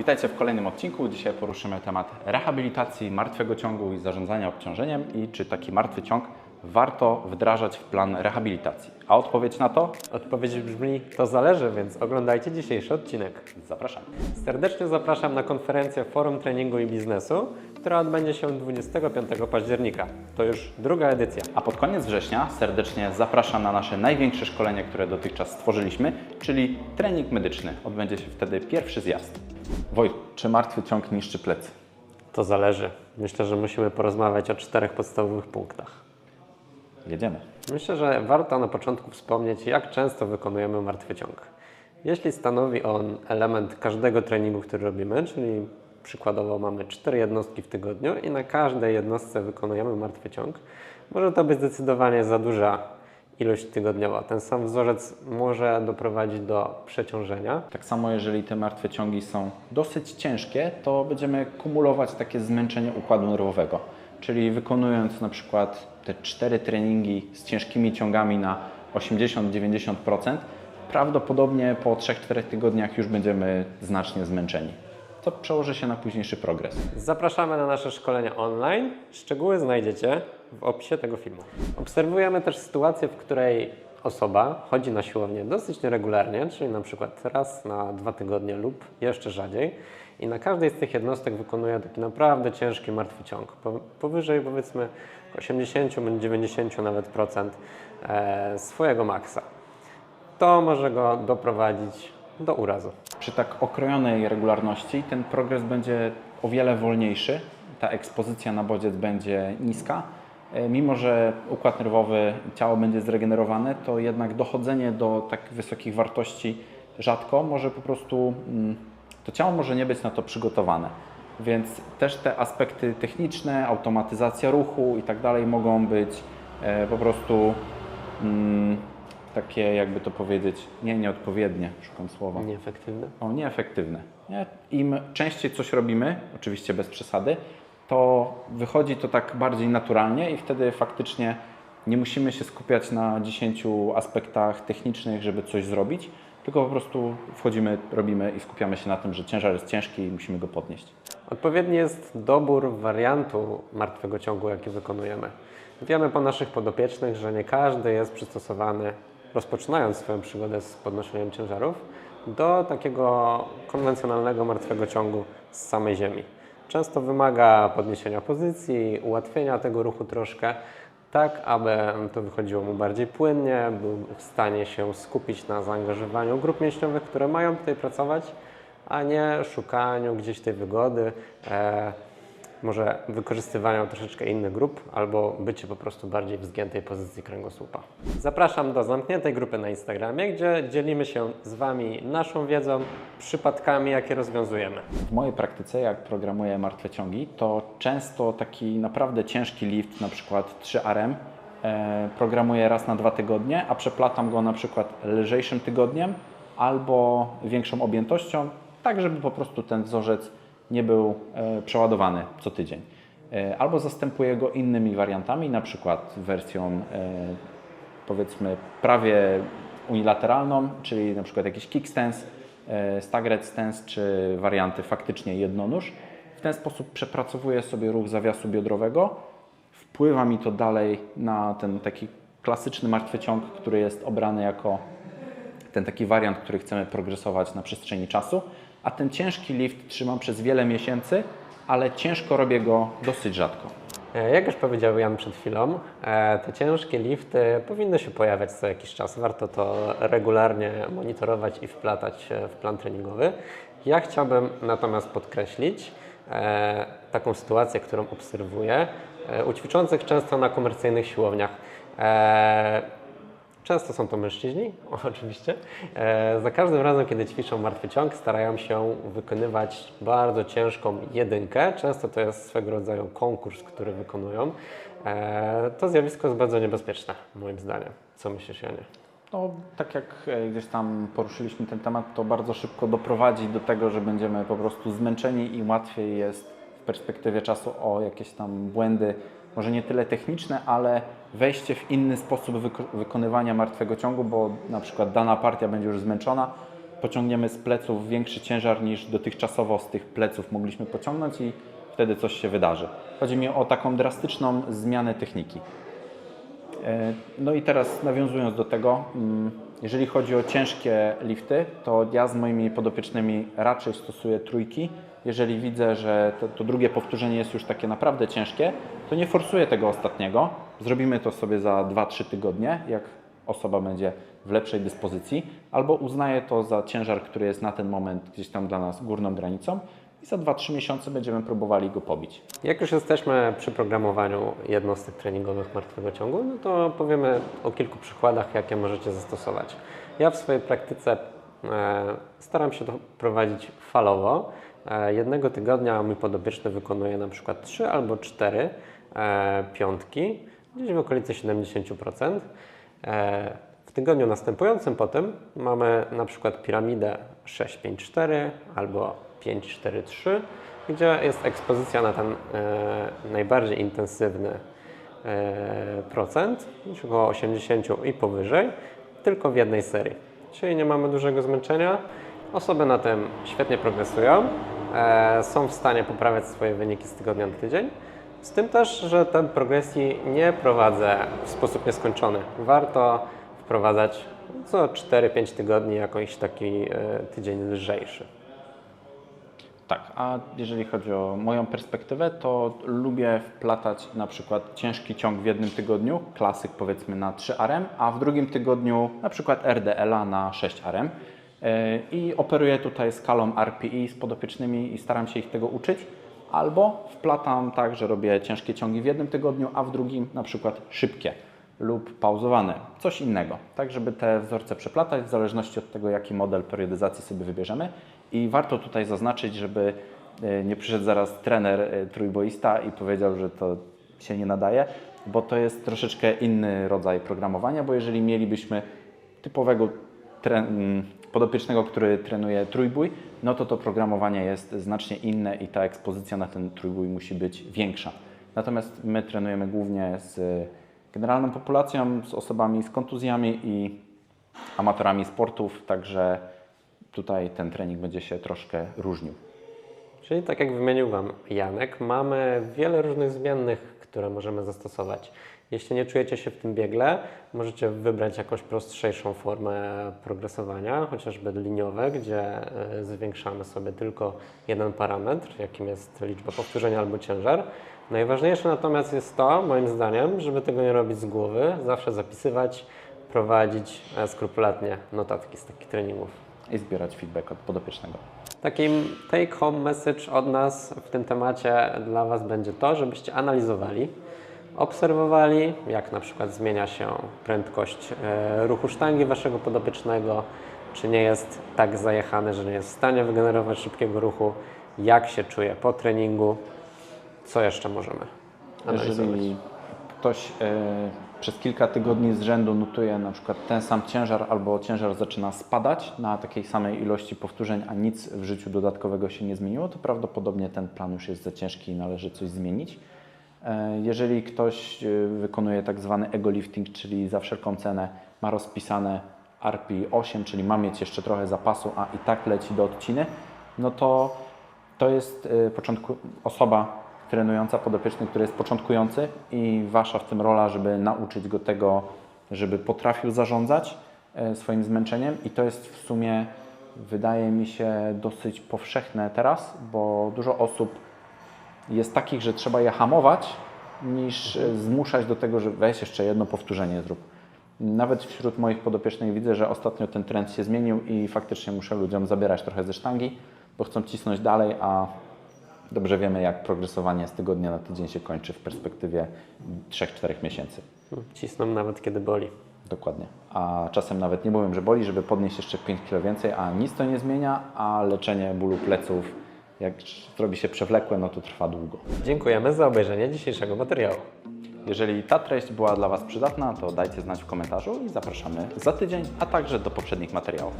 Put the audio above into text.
Witajcie w kolejnym odcinku. Dzisiaj poruszymy temat rehabilitacji martwego ciągu i zarządzania obciążeniem i czy taki martwy ciąg warto wdrażać w plan rehabilitacji. A odpowiedź na to? Odpowiedź brzmi, to zależy, więc oglądajcie dzisiejszy odcinek. Zapraszam. Serdecznie zapraszam na konferencję Forum Treningu i Biznesu, która odbędzie się 25 października. To już druga edycja. A pod koniec września serdecznie zapraszam na nasze największe szkolenie, które dotychczas stworzyliśmy, czyli trening medyczny. Odbędzie się wtedy pierwszy zjazd. Wojt, czy martwy ciąg niszczy plecy? To zależy. Myślę, że musimy porozmawiać o czterech podstawowych punktach. Jedziemy. Myślę, że warto na początku wspomnieć, jak często wykonujemy martwy ciąg. Jeśli stanowi on element każdego treningu, który robimy, czyli przykładowo mamy 4 jednostki w tygodniu i na każdej jednostce wykonujemy martwy ciąg, może to być zdecydowanie za duża ilość tygodniowa. Ten sam wzorzec może doprowadzić do przeciążenia. Tak samo, jeżeli te martwe ciągi są dosyć ciężkie, to będziemy kumulować takie zmęczenie układu nerwowego. Czyli wykonując na przykład te cztery treningi z ciężkimi ciągami na 80-90%, prawdopodobnie po 3-4 tygodniach już będziemy znacznie zmęczeni. To przełoży się na późniejszy progres. Zapraszamy na nasze szkolenia online. Szczegóły znajdziecie w opisie tego filmu. Obserwujemy też sytuację, w której osoba chodzi na siłownię dosyć nieregularnie, czyli na przykład raz na dwa tygodnie lub jeszcze rzadziej i na każdej z tych jednostek wykonuje taki naprawdę ciężki martwy ciąg. Po- Powyżej powiedzmy 80 bądź 90 nawet procent e, swojego maksa. To może go doprowadzić do urazu. Przy tak okrojonej regularności ten progres będzie o wiele wolniejszy, ta ekspozycja na bodziec będzie niska. E, Mimo, że układ nerwowy, ciało będzie zregenerowane, to jednak dochodzenie do tak wysokich wartości rzadko może po prostu, mm, to ciało może nie być na to przygotowane. Więc też te aspekty techniczne, automatyzacja ruchu i tak dalej mogą być e, po prostu mm, takie, jakby to powiedzieć, nie nieodpowiednie, szukam słowa. Nieefektywny. O, nieefektywne. Nie? Im częściej coś robimy, oczywiście bez przesady, to wychodzi to tak bardziej naturalnie i wtedy faktycznie nie musimy się skupiać na 10 aspektach technicznych, żeby coś zrobić, tylko po prostu wchodzimy, robimy i skupiamy się na tym, że ciężar jest ciężki i musimy go podnieść. Odpowiedni jest dobór wariantu martwego ciągu, jaki wykonujemy. Wiemy po naszych podopiecznych, że nie każdy jest przystosowany, rozpoczynając swoją przygodę z podnoszeniem ciężarów, do takiego konwencjonalnego martwego ciągu z samej ziemi. Często wymaga podniesienia pozycji, ułatwienia tego ruchu troszkę, tak aby to wychodziło mu bardziej płynnie, był w stanie się skupić na zaangażowaniu grup mięśniowych, które mają tutaj pracować, a nie szukaniu gdzieś tej wygody, e, może wykorzystywaniu troszeczkę innych grup albo bycie po prostu bardziej w zgiętej pozycji kręgosłupa. Zapraszam do zamkniętej grupy na Instagramie, gdzie dzielimy się z Wami naszą wiedzą, przypadkami, jakie rozwiązujemy. W mojej praktyce, jak programuję martwe ciągi, to często taki naprawdę ciężki lift, na przykład 3RM, e, programuję raz na dwa tygodnie, a przeplatam go na przykład lżejszym tygodniem albo większą objętością, tak żeby po prostu ten wzorzec nie był e, przeładowany co tydzień. E, albo zastępuję go innymi wariantami, na przykład wersją e, powiedzmy prawie unilateralną, czyli na przykład jakiś kickstance, staggered stance, czy warianty faktycznie jednonóż. W ten sposób przepracowuję sobie ruch zawiasu biodrowego. Wpływa mi to dalej na ten taki klasyczny martwy ciąg, który jest obrany jako ten taki wariant, który chcemy progresować na przestrzeni czasu. A ten ciężki lift trzymam przez wiele miesięcy, ale ciężko robię go dosyć rzadko. E, Jak już powiedział Jan przed chwilą, e, te ciężkie lifty powinny się pojawiać co jakiś czas. Warto to regularnie monitorować i wplatać w plan treningowy. Ja chciałbym natomiast podkreślić e, taką sytuację, którą obserwuję u ćwiczących często na komercyjnych siłowniach. Często są to mężczyźni, oczywiście. E, za każdym razem, kiedy ćwiczą martwy ciąg, starają się wykonywać bardzo ciężką jedynkę. Często to jest swego rodzaju konkurs, który wykonują. E, to zjawisko jest bardzo niebezpieczne, moim zdaniem. Co myślisz, Janie? No, tak jak e, gdzieś tam poruszyliśmy ten temat, to bardzo szybko doprowadzi do tego, że będziemy po prostu zmęczeni i łatwiej jest w perspektywie czasu o jakieś tam błędy, może nie tyle techniczne, ale wejście w inny sposób wyko- wykonywania martwego ciągu, bo na przykład dana partia będzie już zmęczona pociągniemy z pleców większy ciężar niż dotychczasowo z tych pleców mogliśmy pociągnąć i wtedy coś się wydarzy. Chodzi mi o taką drastyczną zmianę techniki. E, No i teraz nawiązując do tego, mm, jeżeli chodzi o ciężkie lifty, to ja z moimi podopiecznymi raczej stosuję trójki. Jeżeli widzę, że to, to drugie powtórzenie jest już takie naprawdę ciężkie, to nie forsuję tego ostatniego. Zrobimy to sobie za 2-3 tygodnie, jak osoba będzie w lepszej dyspozycji, albo uznaję to za ciężar, który jest na ten moment gdzieś tam dla nas górną granicą i za 2-3 miesiące będziemy próbowali go pobić. Jak już jesteśmy przy programowaniu jednostek treningowych martwego ciągu, no to powiemy o kilku przykładach, jakie możecie zastosować. Ja w swojej praktyce e, staram się to prowadzić falowo. E, jednego tygodnia mój podopieczny wykonuje na przykład 3 albo 4 e, piątki, gdzieś w okolicy 70%. E, w tygodniu następującym potem mamy na przykład piramidę 654 albo 543, gdzie jest ekspozycja na ten e, najbardziej intensywny e, procent, około 80 i powyżej, tylko w jednej serii. Czyli nie mamy dużego zmęczenia. Osoby na tym świetnie progresują, e, są w stanie poprawiać swoje wyniki z tygodnia na tydzień. Z tym też, że ten progresji nie prowadzę w sposób nieskończony. Warto wprowadzać co 4-5 tygodni jakiś taki tydzień lżejszy. Tak, a jeżeli chodzi o moją perspektywę, to lubię wplatać na przykład ciężki ciąg w jednym tygodniu, klasyk powiedzmy na 3 RM, a w drugim tygodniu na przykład RDL-a na 6 RM. Yy, I operuję tutaj skalą RPI z podopiecznymi i staram się ich tego uczyć. Albo wplatam tak, że robię ciężkie ciągi w jednym tygodniu, a w drugim na przykład szybkie lub pauzowane, coś innego, tak żeby te wzorce przeplatać w zależności od tego, jaki model periodyzacji sobie wybierzemy. I warto tutaj zaznaczyć, żeby e, nie przyszedł zaraz trener e, trójboista i powiedział, że to się nie nadaje, bo to jest troszeczkę inny rodzaj programowania, bo jeżeli mielibyśmy typowego podopiecznego, który trenuje trójbój, no to to programowanie jest znacznie inne i ta ekspozycja na ten trójbój musi być większa. Natomiast my trenujemy głównie z generalną populacją, z osobami z kontuzjami i amatorami sportów, także tutaj ten trening będzie się troszkę różnił. Czyli tak jak wymienił Wam Janek, mamy wiele różnych zmiennych, które możemy zastosować. Jeśli nie czujecie się w tym biegle, możecie wybrać jakąś prostszyjszą formę progresowania, chociażby liniowe, gdzie y, zwiększamy sobie tylko jeden parametr, jakim jest liczba powtórzeń albo ciężar. Najważniejsze natomiast jest to, moim zdaniem, żeby tego nie robić z głowy, zawsze zapisywać, prowadzić skrupulatnie notatki z takich treningów. i zbierać feedback od podopiecznego. Takim take home message od nas w tym temacie dla Was będzie to, żebyście analizowali, obserwowali, jak na przykład zmienia się prędkość e, ruchu sztangi Waszego podopiecznego, czy nie jest tak zajechany, że nie jest w stanie wygenerować szybkiego ruchu, jak się czuje po treningu, co jeszcze możemy analizować. Jeżeli ktoś e, przez kilka tygodni z rzędu notuje na przykład ten sam ciężar albo ciężar zaczyna spadać na takiej samej ilości powtórzeń, a nic w życiu dodatkowego się nie zmieniło, to prawdopodobnie ten plan już jest za ciężki i należy coś zmienić. E, Jeżeli ktoś e, wykonuje tak zwany ego lifting, czyli za wszelką cenę ma rozpisane RPI 8, czyli ma mieć jeszcze trochę zapasu, a i tak leci do odciny, no to to jest y, początku, osoba trenująca podopieczny, który jest początkujący i wasza w tym rola, żeby nauczyć go tego, żeby potrafił zarządzać e, swoim zmęczeniem i to jest w sumie, wydaje mi się, dosyć powszechne teraz, bo dużo osób jest takich, że trzeba je hamować, niż e, zmuszać do tego, że weź jeszcze jedno powtórzenie zrób. Nawet wśród moich podopiecznych widzę, że ostatnio ten trend się zmienił i faktycznie muszę ludziom zabierać trochę ze sztangi, bo chcą cisnąć dalej, a dobrze wiemy, jak progresowanie z tygodnia na tydzień się kończy w perspektywie 3-4 miesięcy. Cisną nawet kiedy boli. Dokładnie. A czasem nawet nie powiem, że boli, żeby podnieść jeszcze 5 kg więcej, a nic to nie zmienia, a leczenie bólu pleców, jak zrobi się przewlekłe, no to trwa długo. Dziękujemy za obejrzenie dzisiejszego materiału. Jeżeli ta treść była dla Was przydatna, to dajcie znać w komentarzu i zapraszamy za tydzień, a także do poprzednich materiałów.